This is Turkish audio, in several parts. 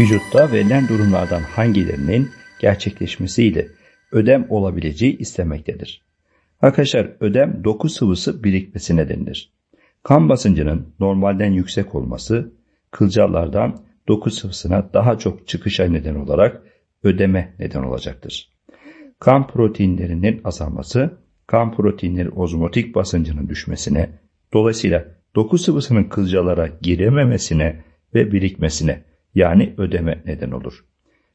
Vücutta verilen durumlardan hangilerinin gerçekleşmesiyle ödem olabileceği istenmektedir. Arkadaşlar ödem doku sıvısı birikmesi nedenidir. Kan basıncının normalden yüksek olması kılcallardan doku sıvısına daha çok çıkışa neden olarak ödeme neden olacaktır. Kan proteinlerinin azalması kan proteinleri ozmotik basıncının düşmesine, dolayısıyla doku sıvısının kılcalara girememesine ve birikmesine yani ödeme neden olur.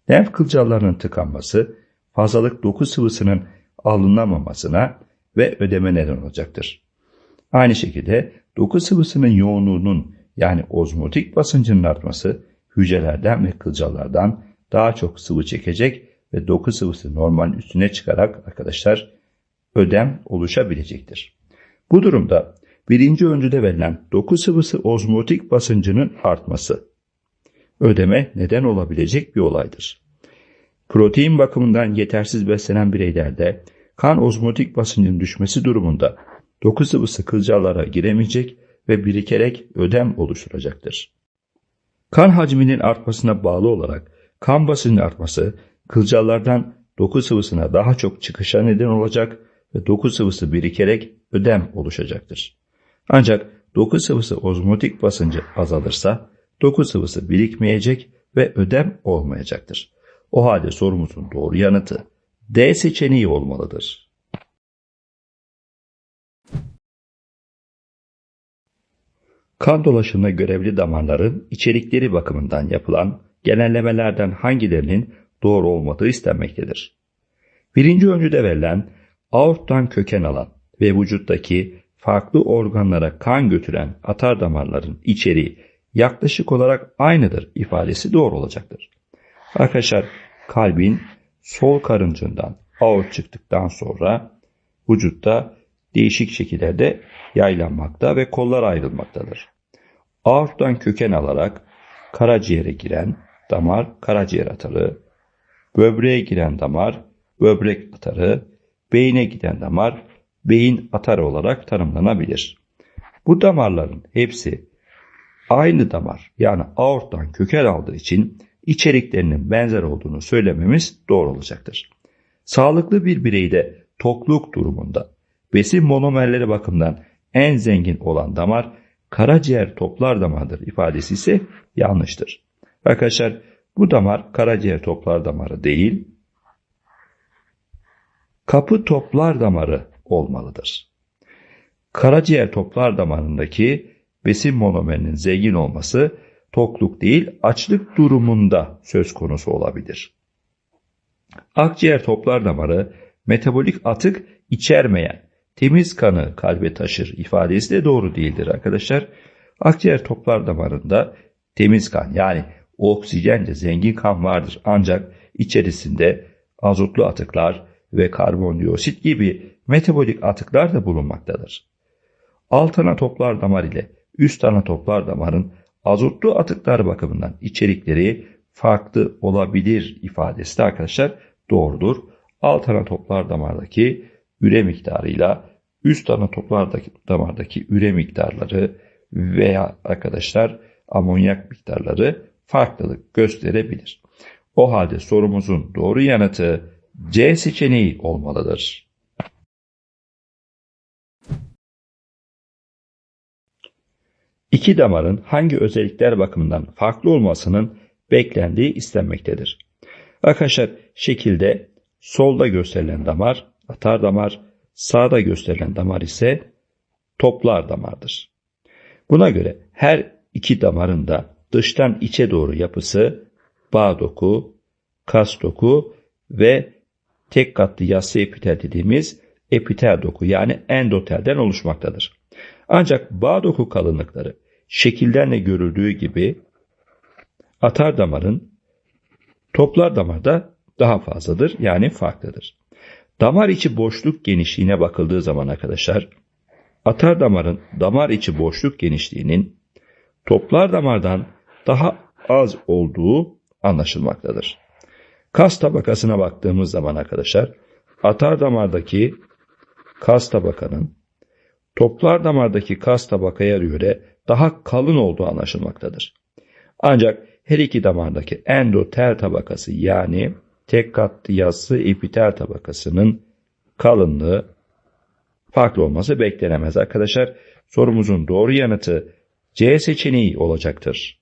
Lenf kılcallarının tıkanması fazlalık doku sıvısının alınamamasına ve ödeme neden olacaktır. Aynı şekilde doku sıvısının yoğunluğunun yani ozmotik basıncının artması hücrelerden ve kılcallardan daha çok sıvı çekecek ve doku sıvısı normal üstüne çıkarak arkadaşlar ödem oluşabilecektir. Bu durumda birinci öncüde verilen doku sıvısı ozmotik basıncının artması ödeme neden olabilecek bir olaydır. Protein bakımından yetersiz beslenen bireylerde kan ozmotik basıncının düşmesi durumunda doku sıvısı kılcallara giremeyecek ve birikerek ödem oluşturacaktır. Kan hacminin artmasına bağlı olarak kan basıncının artması kılcallardan doku sıvısına daha çok çıkışa neden olacak ve doku sıvısı birikerek ödem oluşacaktır. Ancak doku sıvısı ozmotik basıncı azalırsa doku sıvısı birikmeyecek ve ödem olmayacaktır. O halde sorumuzun doğru yanıtı D seçeneği olmalıdır. Kan dolaşımına görevli damarların içerikleri bakımından yapılan genellemelerden hangilerinin doğru olmadığı istenmektedir. Birinci öncüde verilen aorttan köken alan ve vücuttaki farklı organlara kan götüren atar damarların içeriği yaklaşık olarak aynıdır ifadesi doğru olacaktır. Arkadaşlar kalbin sol karıncından aort çıktıktan sonra vücutta değişik şekillerde yaylanmakta ve kollar ayrılmaktadır. Aorttan köken alarak karaciğere giren damar karaciğer atarı, böbreğe giren damar böbrek atarı, beyine giden damar beyin atarı olarak tanımlanabilir. Bu damarların hepsi aynı damar yani aorttan köken aldığı için içeriklerinin benzer olduğunu söylememiz doğru olacaktır. Sağlıklı bir bireyde tokluk durumunda besin monomerleri bakımından en zengin olan damar karaciğer toplar damardır ifadesi ise yanlıştır. Arkadaşlar bu damar karaciğer toplar damarı değil, kapı toplar damarı olmalıdır. Karaciğer toplar damarındaki besin monomerinin zengin olması tokluk değil açlık durumunda söz konusu olabilir. Akciğer toplar damarı metabolik atık içermeyen temiz kanı kalbe taşır ifadesi de doğru değildir arkadaşlar. Akciğer toplar damarında temiz kan yani oksijenle zengin kan vardır ancak içerisinde azotlu atıklar ve karbondioksit gibi metabolik atıklar da bulunmaktadır. Alt ana toplar damar ile üst ana toplar damarın azotlu atıklar bakımından içerikleri farklı olabilir ifadesi de arkadaşlar doğrudur. Alt ana toplar damardaki üre miktarıyla üst ana toplardaki damardaki üre miktarları veya arkadaşlar amonyak miktarları farklılık gösterebilir. O halde sorumuzun doğru yanıtı C seçeneği olmalıdır. İki damarın hangi özellikler bakımından farklı olmasının beklendiği istenmektedir. Arkadaşlar şekilde solda gösterilen damar atar damar, sağda gösterilen damar ise toplar damardır. Buna göre her iki damarın da dıştan içe doğru yapısı bağ doku, kas doku ve tek katlı yassı epitel dediğimiz epitel doku yani endotelden oluşmaktadır. Ancak bağ doku kalınlıkları şekillerle görüldüğü gibi atar damarın toplar damarda daha fazladır yani farklıdır. Damar içi boşluk genişliğine bakıldığı zaman arkadaşlar atar damarın damar içi boşluk genişliğinin toplar damardan daha az olduğu anlaşılmaktadır. Kas tabakasına baktığımız zaman arkadaşlar atar damardaki kas tabakanın toplar damardaki kas tabakaya göre daha kalın olduğu anlaşılmaktadır. Ancak her iki damardaki endotel tabakası yani tek katlı yassı epitel tabakasının kalınlığı farklı olması beklenemez arkadaşlar. Sorumuzun doğru yanıtı C seçeneği olacaktır.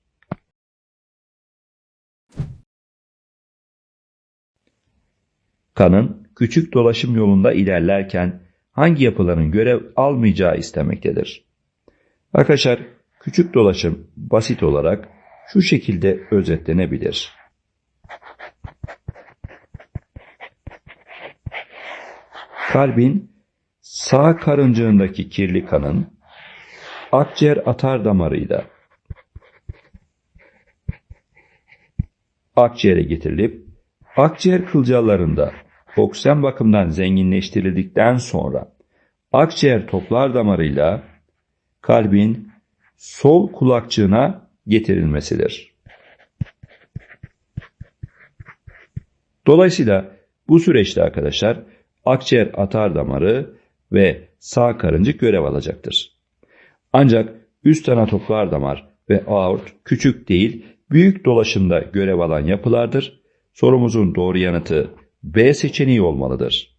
Kanın küçük dolaşım yolunda ilerlerken hangi yapıların görev almayacağı istemektedir. Arkadaşlar küçük dolaşım basit olarak şu şekilde özetlenebilir. Kalbin sağ karıncığındaki kirli kanın akciğer atar damarıyla akciğere getirilip akciğer kılcallarında oksijen bakımından zenginleştirildikten sonra akciğer toplar damarıyla kalbin sol kulakçığına getirilmesidir. Dolayısıyla bu süreçte arkadaşlar akciğer atar damarı ve sağ karıncık görev alacaktır. Ancak üst ana toplar damar ve aort küçük değil büyük dolaşımda görev alan yapılardır. Sorumuzun doğru yanıtı B seçeneği olmalıdır.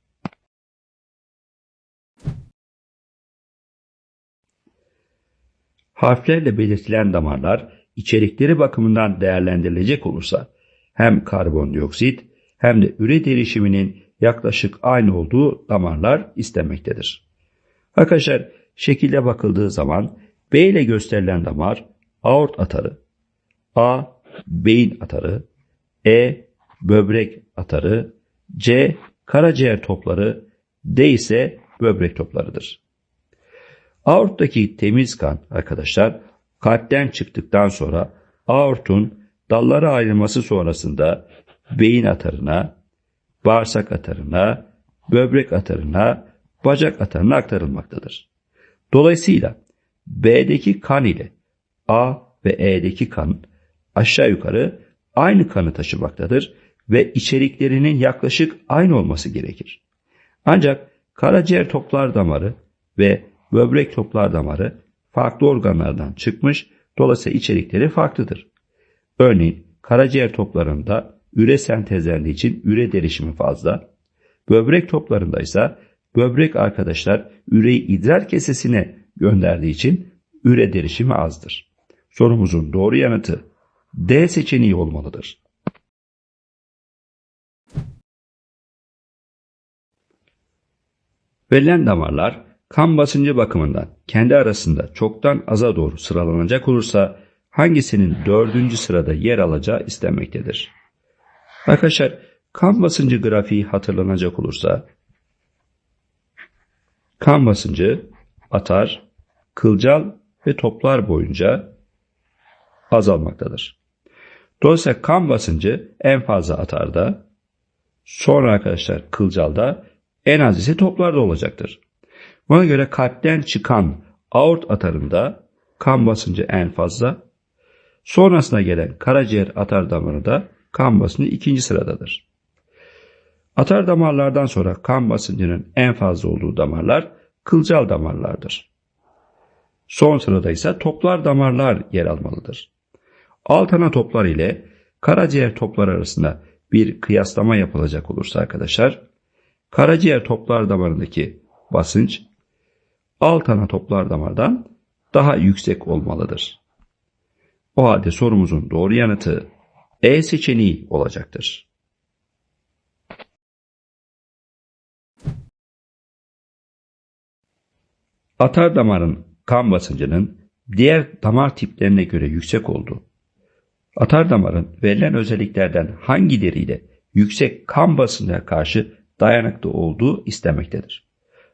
Harflerle belirtilen damarlar içerikleri bakımından değerlendirilecek olursa hem karbondioksit hem de üre derişiminin yaklaşık aynı olduğu damarlar istenmektedir. Arkadaşlar şekilde bakıldığı zaman B ile gösterilen damar aort atarı, A beyin atarı, E böbrek atarı, C karaciğer topları, D ise böbrek toplarıdır. Aorttaki temiz kan arkadaşlar kalpten çıktıktan sonra aortun dallara ayrılması sonrasında beyin atarına, bağırsak atarına, böbrek atarına, bacak atarına aktarılmaktadır. Dolayısıyla B'deki kan ile A ve E'deki kan aşağı yukarı aynı kanı taşımaktadır ve içeriklerinin yaklaşık aynı olması gerekir. Ancak karaciğer toplar damarı ve böbrek toplar damarı farklı organlardan çıkmış, dolayısıyla içerikleri farklıdır. Örneğin karaciğer toplarında üre sentezlendiği için üre derişimi fazla, böbrek toplarında ise böbrek arkadaşlar üreyi idrar kesesine gönderdiği için üre derişimi azdır. Sorumuzun doğru yanıtı D seçeneği olmalıdır. Verilen damarlar kan basıncı bakımından kendi arasında çoktan aza doğru sıralanacak olursa hangisinin dördüncü sırada yer alacağı istenmektedir. Arkadaşlar kan basıncı grafiği hatırlanacak olursa kan basıncı atar, kılcal ve toplar boyunca azalmaktadır. Dolayısıyla kan basıncı en fazla atarda, sonra arkadaşlar kılcalda, en az ise toplarda olacaktır. Buna göre kalpten çıkan aort atarında kan basıncı en fazla, sonrasına gelen karaciğer atar damarında kan basıncı ikinci sıradadır. Atar damarlardan sonra kan basıncının en fazla olduğu damarlar kılcal damarlardır. Son sırada ise toplar damarlar yer almalıdır. Alt ana toplar ile karaciğer toplar arasında bir kıyaslama yapılacak olursa arkadaşlar, karaciğer toplar damarındaki basınç alt ana toplar damardan daha yüksek olmalıdır. O halde sorumuzun doğru yanıtı E seçeneği olacaktır. Atar damarın kan basıncının diğer damar tiplerine göre yüksek olduğu, atar damarın verilen özelliklerden hangileriyle yüksek kan basıncına karşı dayanıklı olduğu istemektedir.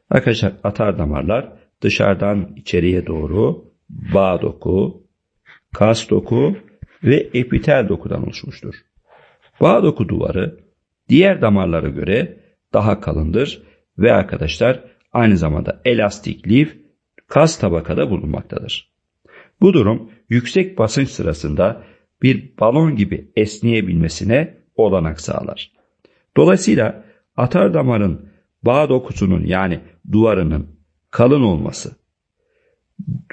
Arkadaşlar atar damarlar dışarıdan içeriye doğru bağ doku, kas doku ve epitel dokudan oluşmuştur. Bağ doku duvarı diğer damarlara göre daha kalındır ve arkadaşlar aynı zamanda elastik lif kas tabakada bulunmaktadır. Bu durum yüksek basınç sırasında bir balon gibi esneyebilmesine olanak sağlar. Dolayısıyla atar damarın bağ dokusunun yani duvarının kalın olması,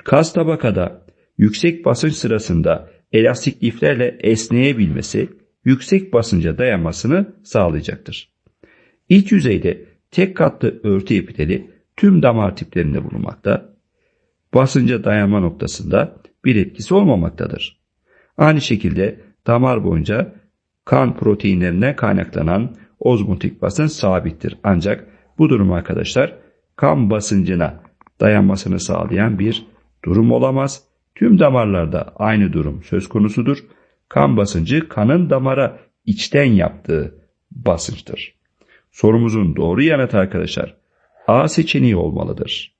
kas tabakada yüksek basınç sırasında elastik liflerle esneyebilmesi, yüksek basınca dayanmasını sağlayacaktır. İç yüzeyde tek katlı örtü epiteli tüm damar tiplerinde bulunmakta. Basınca dayanma noktasında bir etkisi olmamaktadır. Aynı şekilde damar boyunca kan proteinlerinden kaynaklanan ozmotik basınç sabittir. Ancak bu durum arkadaşlar kan basıncına dayanmasını sağlayan bir durum olamaz. Tüm damarlarda aynı durum söz konusudur. Kan basıncı kanın damara içten yaptığı basınçtır. Sorumuzun doğru yanıtı arkadaşlar A seçeneği olmalıdır.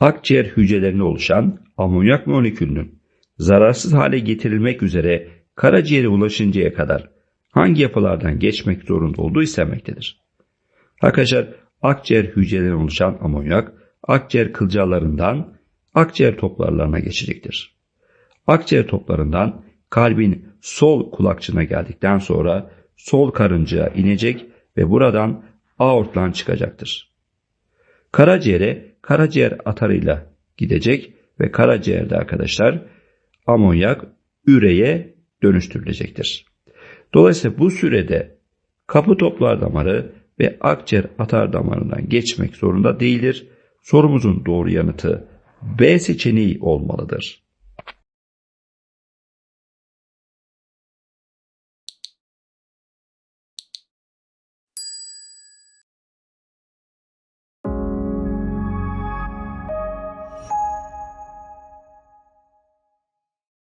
Akciğer hücrelerine oluşan amonyak molekülünün zararsız hale getirilmek üzere karaciğere ulaşıncaya kadar hangi yapılardan geçmek zorunda olduğu istenmektedir. Arkadaşlar akciğer hücrelerine oluşan amonyak akciğer kılcallarından akciğer toplarlarına geçecektir. Akciğer toplarından kalbin sol kulakçığına geldikten sonra sol karıncaya inecek ve buradan aortlan çıkacaktır. Karaciğere karaciğer atarıyla gidecek ve karaciğerde arkadaşlar amonyak üreye dönüştürülecektir. Dolayısıyla bu sürede kapı toplar damarı ve akciğer atar damarından geçmek zorunda değildir. Sorumuzun doğru yanıtı B seçeneği olmalıdır.